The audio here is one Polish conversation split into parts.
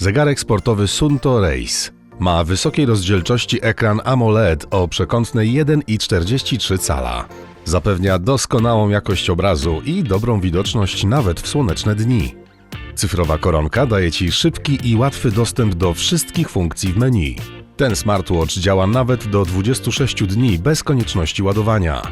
Zegarek sportowy Sunto Race ma wysokiej rozdzielczości ekran AMOLED o przekątnej 1,43 cala. Zapewnia doskonałą jakość obrazu i dobrą widoczność nawet w słoneczne dni. Cyfrowa koronka daje Ci szybki i łatwy dostęp do wszystkich funkcji w menu. Ten smartwatch działa nawet do 26 dni bez konieczności ładowania.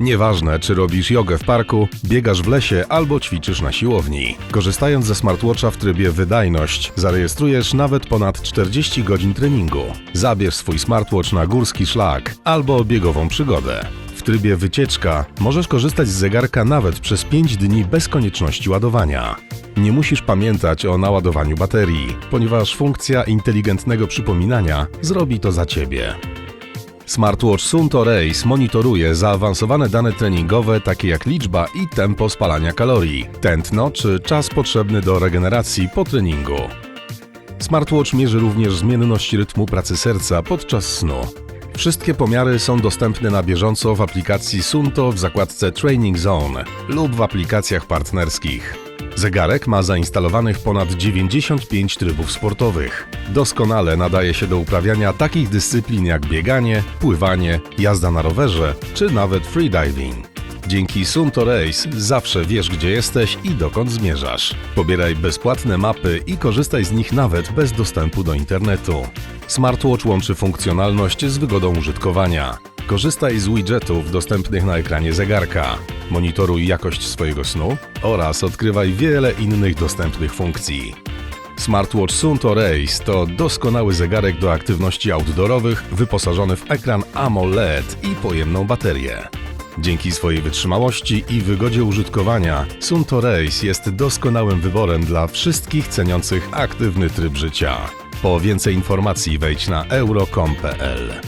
Nieważne, czy robisz jogę w parku, biegasz w lesie albo ćwiczysz na siłowni. Korzystając ze smartwatcha w trybie wydajność, zarejestrujesz nawet ponad 40 godzin treningu. Zabierz swój smartwatch na górski szlak albo biegową przygodę. W trybie wycieczka możesz korzystać z zegarka nawet przez 5 dni bez konieczności ładowania. Nie musisz pamiętać o naładowaniu baterii, ponieważ funkcja inteligentnego przypominania zrobi to za Ciebie. Smartwatch Sunto Race monitoruje zaawansowane dane treningowe takie jak liczba i tempo spalania kalorii, tętno czy czas potrzebny do regeneracji po treningu. Smartwatch mierzy również zmienność rytmu pracy serca podczas snu. Wszystkie pomiary są dostępne na bieżąco w aplikacji Sunto w zakładce Training Zone lub w aplikacjach partnerskich. Zegarek ma zainstalowanych ponad 95 trybów sportowych. Doskonale nadaje się do uprawiania takich dyscyplin jak bieganie, pływanie, jazda na rowerze czy nawet freediving. Dzięki Sunto Race zawsze wiesz gdzie jesteś i dokąd zmierzasz. Pobieraj bezpłatne mapy i korzystaj z nich nawet bez dostępu do internetu. Smartwatch łączy funkcjonalność z wygodą użytkowania. Korzystaj z widgetów dostępnych na ekranie zegarka. Monitoruj jakość swojego snu oraz odkrywaj wiele innych dostępnych funkcji. Smartwatch Sunto Race to doskonały zegarek do aktywności outdoorowych wyposażony w ekran AMOLED i pojemną baterię. Dzięki swojej wytrzymałości i wygodzie użytkowania, Sunto Race jest doskonałym wyborem dla wszystkich ceniących aktywny tryb życia. Po więcej informacji wejdź na euro.com.pl.